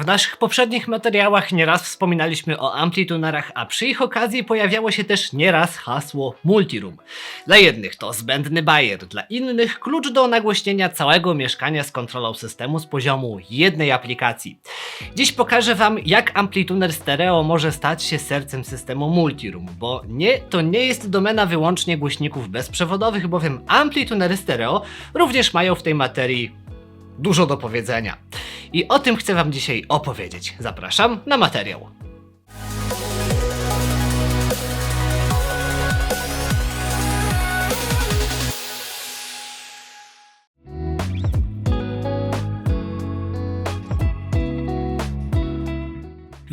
W naszych poprzednich materiałach nieraz wspominaliśmy o amplitunerach, a przy ich okazji pojawiało się też nieraz hasło multiroom. Dla jednych to zbędny bajer, dla innych klucz do nagłośnienia całego mieszkania z kontrolą systemu z poziomu jednej aplikacji. Dziś pokażę Wam, jak amplituner stereo może stać się sercem systemu multiroom, bo nie, to nie jest domena wyłącznie głośników bezprzewodowych, bowiem amplitunery stereo również mają w tej materii dużo do powiedzenia. I o tym chcę Wam dzisiaj opowiedzieć. Zapraszam na materiał.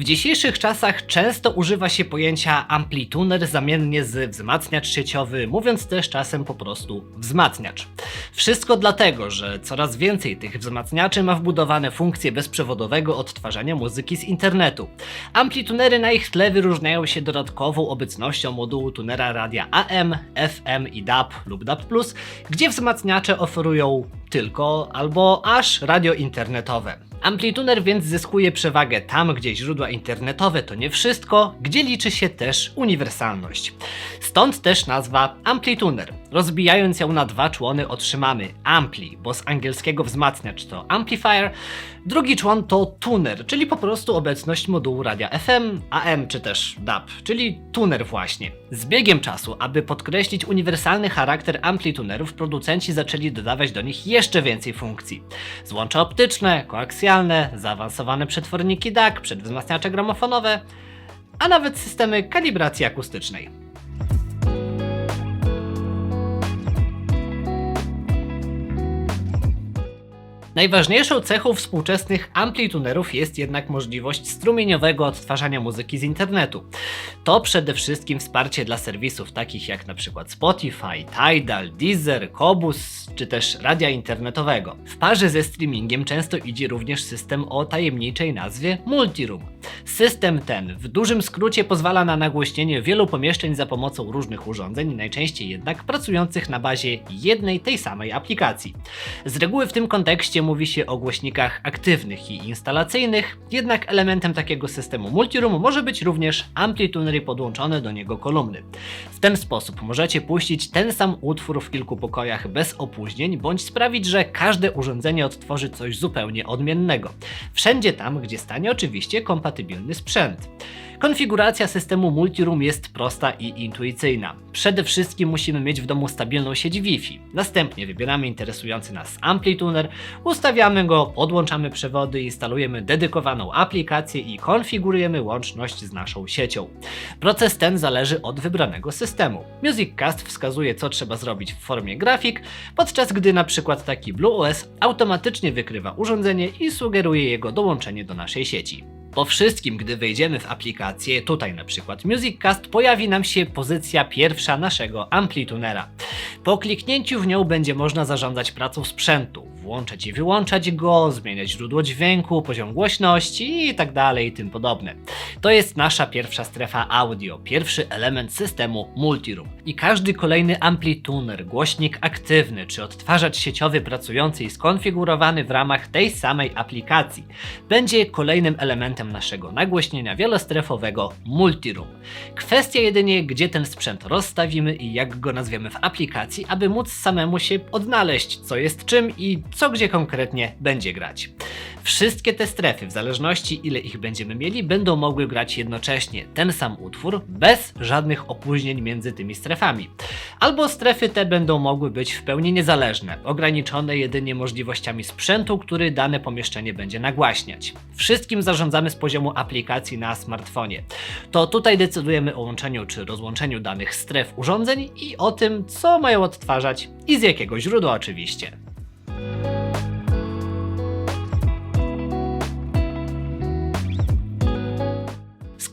W dzisiejszych czasach często używa się pojęcia amplituner zamiennie z wzmacniacz sieciowy, mówiąc też czasem po prostu wzmacniacz. Wszystko dlatego, że coraz więcej tych wzmacniaczy ma wbudowane funkcje bezprzewodowego odtwarzania muzyki z internetu. Amplitunery na ich tle wyróżniają się dodatkową obecnością modułu tunera radia AM, FM i DAB lub DAB+, gdzie wzmacniacze oferują tylko albo aż radio internetowe. Amplituner więc zyskuje przewagę tam, gdzie źródła internetowe to nie wszystko, gdzie liczy się też uniwersalność. Stąd też nazwa amplituner. Rozbijając ją na dwa człony otrzymamy ampli, bo z angielskiego wzmacniacz to amplifier, drugi człon to tuner, czyli po prostu obecność modułu radia FM, AM czy też DAB, czyli tuner właśnie. Z biegiem czasu, aby podkreślić uniwersalny charakter amplitunerów, producenci zaczęli dodawać do nich jeszcze więcej funkcji. Złącza optyczne, koaksjalne, zaawansowane przetworniki DAC, przedwzmacniacze gramofonowe, a nawet systemy kalibracji akustycznej. Najważniejszą cechą współczesnych amplitunerów jest jednak możliwość strumieniowego odtwarzania muzyki z internetu. To przede wszystkim wsparcie dla serwisów takich jak np. Spotify, Tidal, Deezer, Kobus czy też radia internetowego. W parze ze streamingiem często idzie również system o tajemniczej nazwie Multiroom. System ten w dużym skrócie pozwala na nagłośnienie wielu pomieszczeń za pomocą różnych urządzeń, najczęściej jednak pracujących na bazie jednej tej samej aplikacji. Z reguły w tym kontekście mówi się o głośnikach aktywnych i instalacyjnych, jednak elementem takiego systemu multiroom może być również amplituner i podłączone do niego kolumny. W ten sposób możecie puścić ten sam utwór w kilku pokojach bez opóźnień, bądź sprawić, że każde urządzenie odtworzy coś zupełnie odmiennego. Wszędzie tam, gdzie stanie oczywiście kompatybilny sprzęt. Konfiguracja systemu Multiroom jest prosta i intuicyjna. Przede wszystkim musimy mieć w domu stabilną sieć Wi-Fi. Następnie wybieramy interesujący nas amplituner, ustawiamy go, podłączamy przewody, instalujemy dedykowaną aplikację i konfigurujemy łączność z naszą siecią. Proces ten zależy od wybranego systemu. MusicCast wskazuje co trzeba zrobić w formie grafik, podczas gdy na przykład taki BlueOS automatycznie wykrywa urządzenie i sugeruje jego dołączenie do naszej sieci. Po wszystkim, gdy wejdziemy w aplikację, tutaj na przykład MusicCast, pojawi nam się pozycja pierwsza naszego amplitunera. Po kliknięciu w nią będzie można zarządzać pracą sprzętu, włączać i wyłączać go, zmieniać źródło dźwięku, poziom głośności i tak i tym podobne. To jest nasza pierwsza strefa audio, pierwszy element systemu Multiroom. I każdy kolejny amplituner, głośnik aktywny czy odtwarzacz sieciowy pracujący i skonfigurowany w ramach tej samej aplikacji będzie kolejnym elementem naszego nagłośnienia wielostrefowego Multiroom. Kwestia jedynie, gdzie ten sprzęt rozstawimy i jak go nazwiemy w aplikacji, aby móc samemu się odnaleźć, co jest czym i co gdzie konkretnie będzie grać. Wszystkie te strefy, w zależności ile ich będziemy mieli, będą mogły grać jednocześnie ten sam utwór, bez żadnych opóźnień między tymi strefami. Albo strefy te będą mogły być w pełni niezależne, ograniczone jedynie możliwościami sprzętu, który dane pomieszczenie będzie nagłaśniać. Wszystkim zarządzamy z poziomu aplikacji na smartfonie. To tutaj decydujemy o łączeniu czy rozłączeniu danych stref urządzeń i o tym, co mają odtwarzać i z jakiego źródła oczywiście.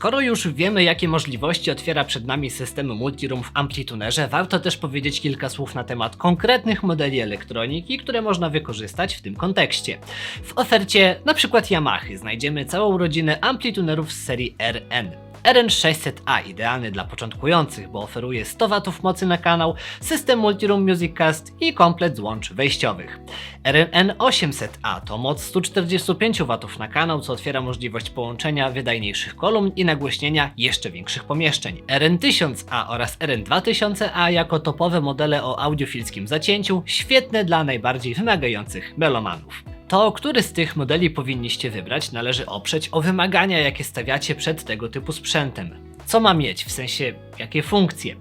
Skoro już wiemy, jakie możliwości otwiera przed nami system Multiroom w Amplitunerze, warto też powiedzieć kilka słów na temat konkretnych modeli elektroniki, które można wykorzystać w tym kontekście. W ofercie np. Yamaha znajdziemy całą rodzinę amplitunerów z serii RN. RN600A idealny dla początkujących, bo oferuje 100 W mocy na kanał, system Multiroom Music Cast i komplet złącz wejściowych. RN800A to moc 145 W na kanał, co otwiera możliwość połączenia wydajniejszych kolumn i nagłośnienia jeszcze większych pomieszczeń. RN1000A oraz RN2000A jako topowe modele o audiofilskim zacięciu, świetne dla najbardziej wymagających melomanów. To, który z tych modeli powinniście wybrać, należy oprzeć o wymagania, jakie stawiacie przed tego typu sprzętem. Co ma mieć, w sensie jakie funkcje,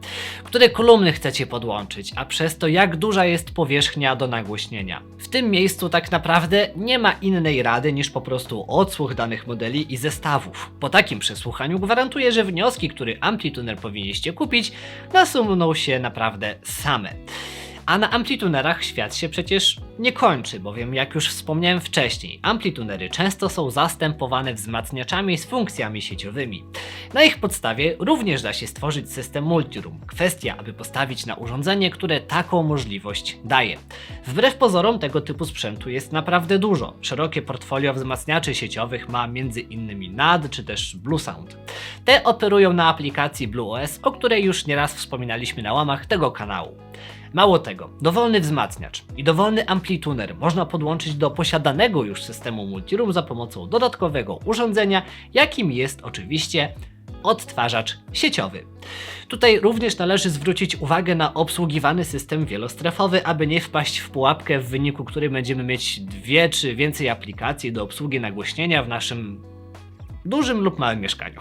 które kolumny chcecie podłączyć, a przez to jak duża jest powierzchnia do nagłośnienia. W tym miejscu tak naprawdę nie ma innej rady niż po prostu odsłuch danych modeli i zestawów. Po takim przesłuchaniu gwarantuję, że wnioski, który amplituner powinniście kupić, nasuną się naprawdę same. A na amplitunerach świat się przecież nie kończy, bowiem jak już wspomniałem wcześniej, amplitunery często są zastępowane wzmacniaczami z funkcjami sieciowymi. Na ich podstawie również da się stworzyć system multiroom. Kwestia, aby postawić na urządzenie, które taką możliwość daje. Wbrew pozorom tego typu sprzętu jest naprawdę dużo. Szerokie portfolio wzmacniaczy sieciowych ma m.in. NAD czy też Bluesound. Te operują na aplikacji BlueOS, o której już nieraz wspominaliśmy na łamach tego kanału. Mało tego, dowolny wzmacniacz i dowolny amplituner można podłączyć do posiadanego już systemu Multiroom za pomocą dodatkowego urządzenia, jakim jest oczywiście odtwarzacz sieciowy. Tutaj również należy zwrócić uwagę na obsługiwany system wielostrefowy, aby nie wpaść w pułapkę, w wyniku której będziemy mieć dwie czy więcej aplikacji do obsługi nagłośnienia w naszym dużym lub małym mieszkaniu.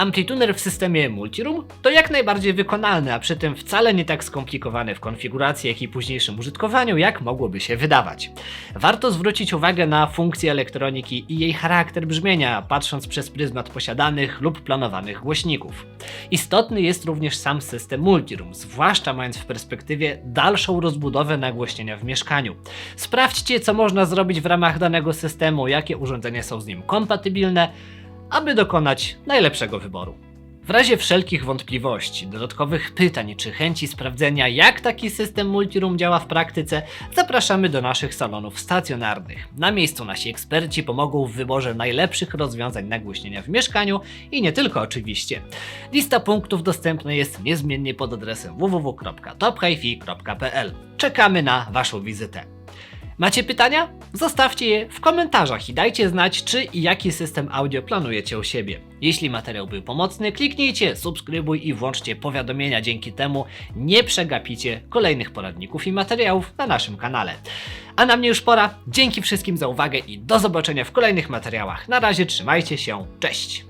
Amplituner w systemie Multiroom to jak najbardziej wykonalny, a przy tym wcale nie tak skomplikowane w konfiguracji, jak i późniejszym użytkowaniu, jak mogłoby się wydawać. Warto zwrócić uwagę na funkcję elektroniki i jej charakter brzmienia, patrząc przez pryzmat posiadanych lub planowanych głośników. Istotny jest również sam system Multiroom, zwłaszcza mając w perspektywie dalszą rozbudowę nagłośnienia w mieszkaniu. Sprawdźcie, co można zrobić w ramach danego systemu, jakie urządzenia są z nim kompatybilne, aby dokonać najlepszego wyboru. W razie wszelkich wątpliwości, dodatkowych pytań czy chęci sprawdzenia, jak taki system multiroom działa w praktyce, zapraszamy do naszych salonów stacjonarnych. Na miejscu nasi eksperci pomogą w wyborze najlepszych rozwiązań nagłośnienia w mieszkaniu i nie tylko oczywiście. Lista punktów dostępna jest niezmiennie pod adresem www.tophifi.pl. Czekamy na Waszą wizytę. Macie pytania? Zostawcie je w komentarzach i dajcie znać, czy i jaki system audio planujecie u siebie. Jeśli materiał był pomocny, kliknijcie subskrybuj i włączcie powiadomienia, dzięki temu nie przegapicie kolejnych poradników i materiałów na naszym kanale. A na mnie już pora. Dzięki wszystkim za uwagę i do zobaczenia w kolejnych materiałach. Na razie trzymajcie się, cześć!